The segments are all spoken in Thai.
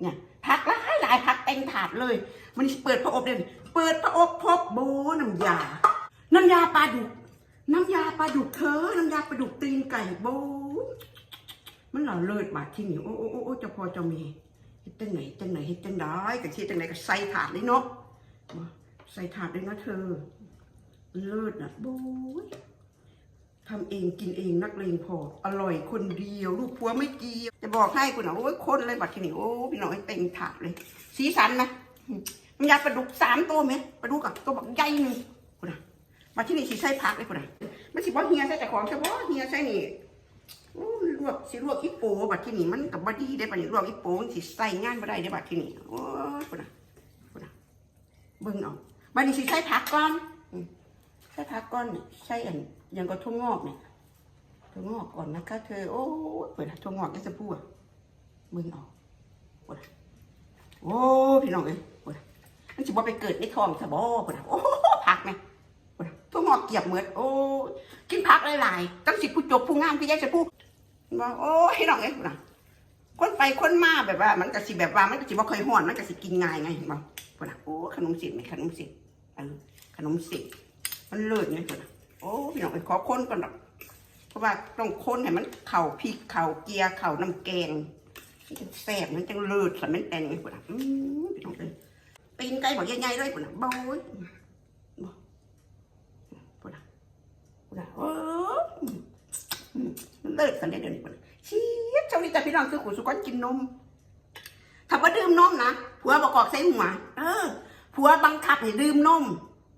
เนี่ยผักหลายหลายผักเต็มถาดเลย มันเปิดพระอบเด่นเปิดพระอบพบโบน้ำยา น้ำยาปลาดุก น้ำยาปลาดุกเธอ น้ำยาปลาดุกตีนไก่โบมันหล่อเลิศบาดที่นี่โอ้โอ้โอ้โอ้จะพอเจะมีเฮ็ดจังไหนจังไหนเฮ็ดจังได้กับที่จังไหนก็ใส่ถาดเลยเนาะใส่ถาดเลยนะเธอเลิศนะโบย ทำเองกินเองนักเลงพอ อร่อยคนเดียวลูกผัวไม่เกี่ยวจะบอกให้คุณนะโอ้ยคนเลยบัดที่นี่โอ้พี่น้องให้เต็มถาดเลย สีสันนะมมันยาปลาดุกสามตัวไหมปลาดุกกับตัวบักใหญ่หนึ่งคุณนะมาที่นี่สีใส่ผักเลยคุณนะมันสิบ่เฮียใส่แต่ของเฉพาะเฮียใส่นี่โอ้ยลวกสิลวกอีโปบัดที่นี่มันกับบดีได้บัดนี้ลวกอีโปมันสิใส่งานบ่ได้ได้บัดที่นี่โอ้คุณนะคุณนะเบิ่งเอาบัดนี้สิใส่ผักก่อนใส่ผักก่อนนี่ใส่อัน ยังก็ทุ่งงอกเนี่ยทุ่งงอกก่อนนะคะ เธอ โอ้เปิดทุ่งงอกก็จะพูดเบิ่งเอาคุณนะโอ้พี่น้องเอ้ยโอ้ยมันจะบ่ไปเกิดในท้องซะบ่พุ่นน่ะโอ้ผักแม่พุ่นน่ะทุกหมอกเกียบเหมือนโอ้กินผักหลายๆตั้งสิผู้จบผู้งามผู้ใหญ่จะพูดว่าโอ้พี่น้องเอ้ยพุ่นน่ะคนไปคนมาแบบว่า มันก็สิแบบว่ามันก็สิบ่ค่อยฮ้อนมันก็สิกินง่ายไงบ่พุ่นน่ะโอ้ขนมเสียบแม่ขนมเสียบเออขนมเสียบมันเลิศไงพุ่นน่ะ โอ้พี่น้องขอคนก่อนดอกเพราะว่าต้องคนให้มันเข่าพริกเข่าเกียร์เข่าน้ำแกงมันจะแสบมันจังเลือดสมันแตงไงปุ่นอะอืมพี่น้องเลยปีนไก่บอกใหญ่ๆเลยปุ่นอะโบ้ยบ่ปุ่นอะปุ่นอะเอออืมมันเลิศสันเดยวนี้ปุ่นอะเชียเจ้านี่แต่พี่น้องคือขู่สุกอนกินนมถ้าว่าดื่มนมนะผัวบอกกอกใส่หัวเออผัวบังคับให้ดื่มนม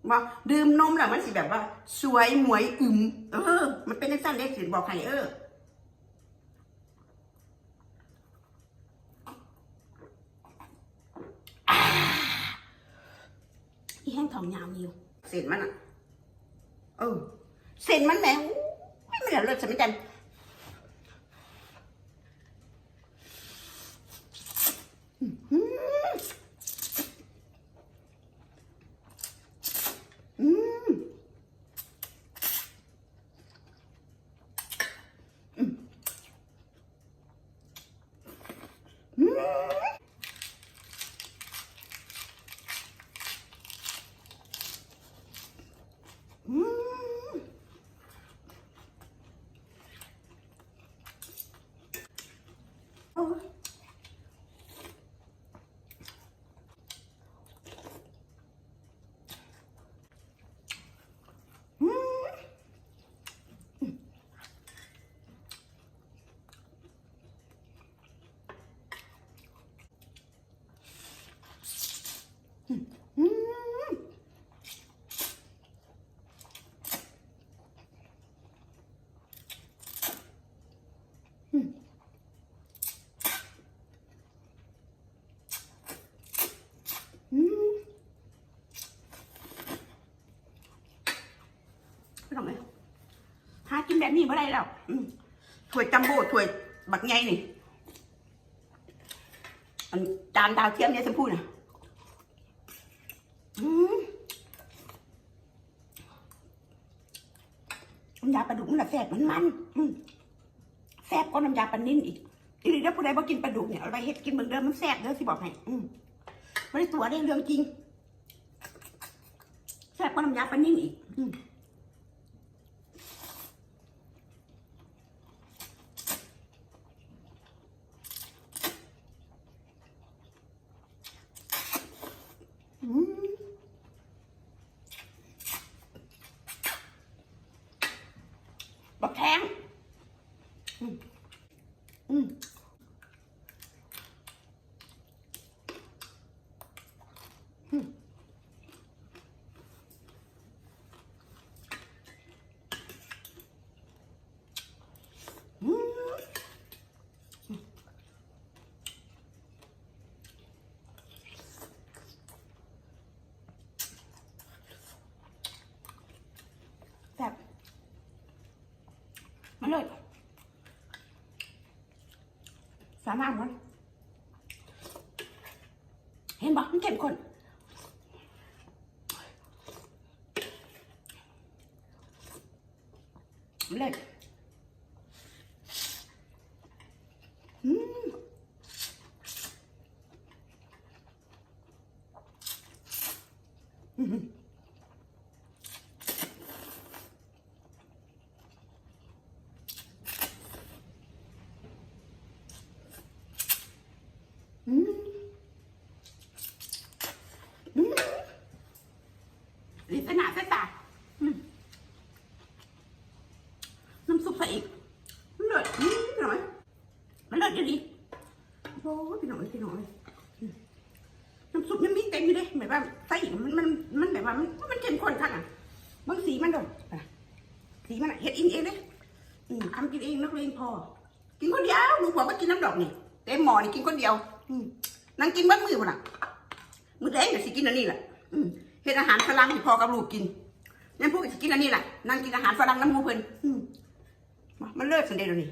ว่าดื่มนมแล้วมันสิแบบว่า สวยหมวยอึมเออ มันเป็นในสั้นเด็กสิบอกให้เอออีแห้งทองยาวมีอยู่เส้นมันอะเออเส้นมันแหมไม่เหลือเลยสมัยจันอืมอืมอืม อืมโอ้ยอืมอืม อืมไม่ต้องเลย หากินแบบนี้ไม่ได้แล้วถ้วยจัมโบ้ถ้วยบักไงนี่ อันจานดาวเทียมเนี่ยฉันพูดนะอืม น้ำยาปลาดุกมันละแซ่บมันมันแซ่บก็น้ำยาปลานิ่นอีกอีนี่ถ้าผู้ใดบ่กินปลาดุกเนี่ยเอาไปเฮ็ดกินเหมือนเดิมมันแซ่บเด้อสิบอกให้อืมไม่ได้ตัวได้เรื่องจริงแซ่บก็น้ำยาปลานิ่นอีก อืมอืม บักแทงอืมอืม อืมแบบมา เลยสามารถมันเห็นบอกมันเข้มข้นเลย อืม อืมอืมลิตนาเสตาอืมน้ำซุปใส่อีกเลือดอืมพี่หน่อยมันเลือดอยู่ดีโอ้ยพี่หน่อยพี่หน่อยอืมน้ำซุปยังมีเต็มอยู่เลยแบบว่าใส่อีกมันมันมันแบบ ว่ามันมันเข้มข้นขนาดบางสีมันดอสีมันอะเฮ็ดอินเองเลยอืมทำกินเองนักเลงพอ กินคนเดียวหนูบอกว่ากินน้ำดอกนี่เต็มหม้อนี่กินคนเดียว อืมนั่งกินเบ้านมือพุ่นน่ะมือแดงก็สิกินอันนี้แหละอืมเฮ็ดอาหารฝรั่งให้พอกับลูกกินนั่นพวกสิกินอันนี้แหละนั่งกินอาหารฝรั่งน้ำมูเพิ่นอืมมันเลิศสันเดย์เดี๋ยวนี้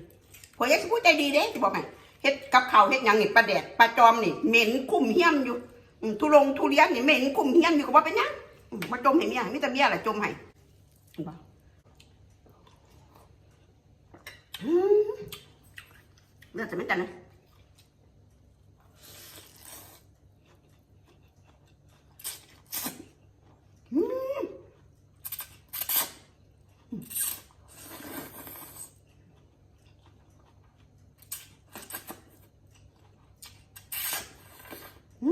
พ่อยักษ์พูดใจดีเด้จะบอกให้เฮ็ดกับข้าวเฮ็ดยังนี่ปลาแดดปลาจอมนี่เหม็นคุ้มเหี้ยมอยู่ทุลงทุเรียนนี่เหม็นคุ้มเหี้ยมอยู่ก็บ่เป็นยัง มมาจมให้เมียมีแต่เมียแหละจมให้เห็นปะอืมเลือดจะไม่จันเลยอืมอื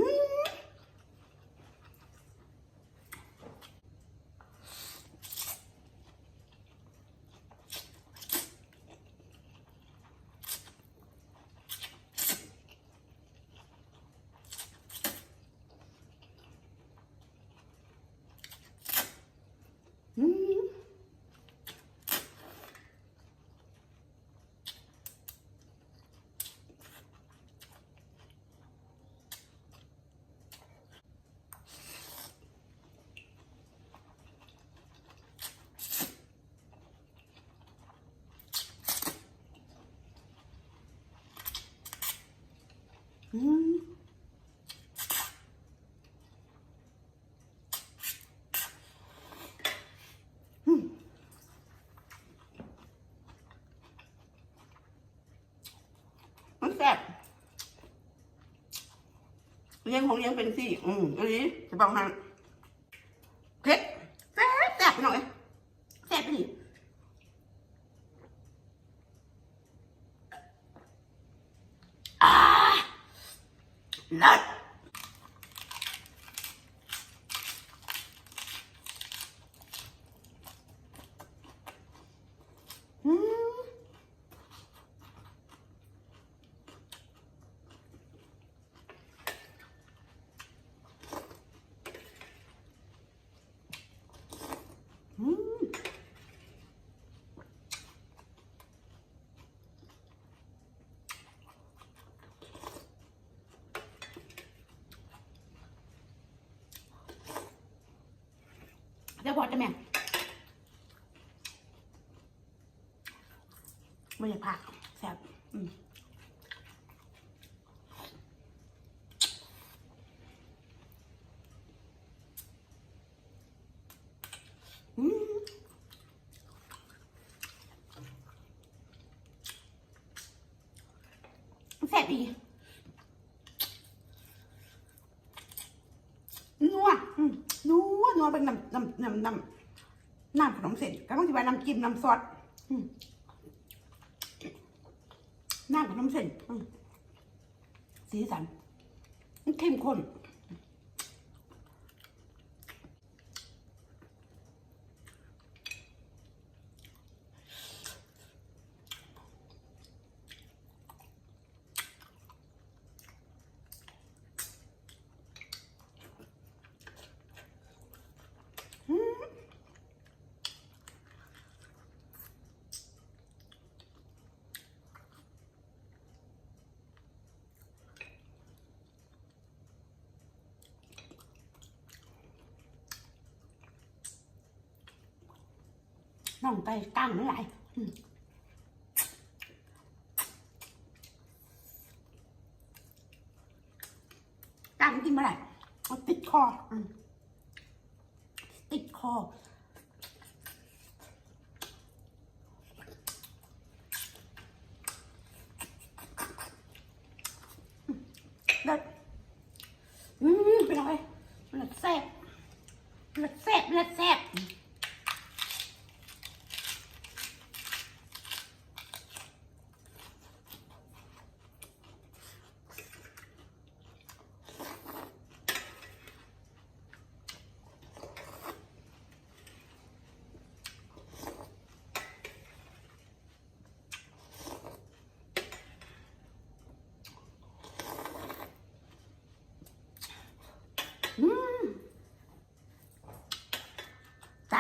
มันแซ่บเลี้ยงของเลี้ยงเป็นสี่ อืมอันนี้จะบอกให้เผ็ดแซ่บแซ่บหน่อยแซ่บไปดิ เลิศอืม อืมเดี๋ยวพอจะแม่ไม่อยากผักแซ่บอืมอืมแซ่บดีนัวอืมนั วนัวเป็นน้ำน้ำน้ำน้ำน้ำขนมเส้นก็ต้องที่ว่าน้ำจิ้มน้ำซอสน้ำขนมเส้นสีสันเข้มข้น น่องไก่ตั้งหลายตั้งกินเมื่อไติดคอติดคอเด็ดอืมไปเลยเลืดแสบเลืดแสบเลืดแสบ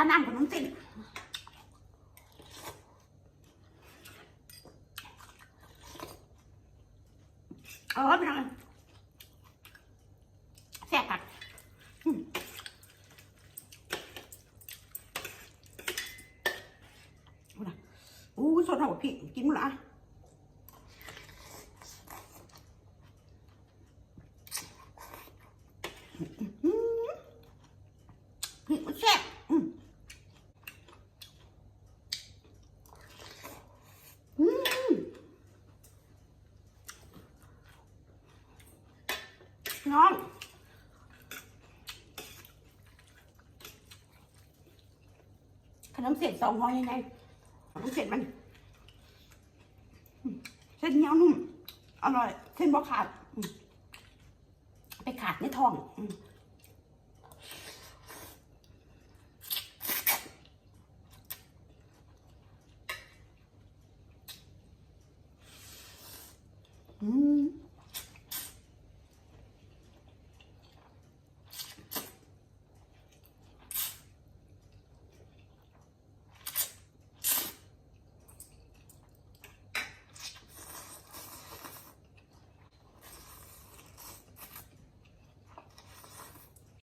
านน้ำขนมจีนอ๋อพี่น้อง ขนมเส้นสองห่อยังไงขนมเส้นมัน เส้นเนียวนุ่ม อร่อย เส้นบ่ขาด ไปขาดในท้องอืม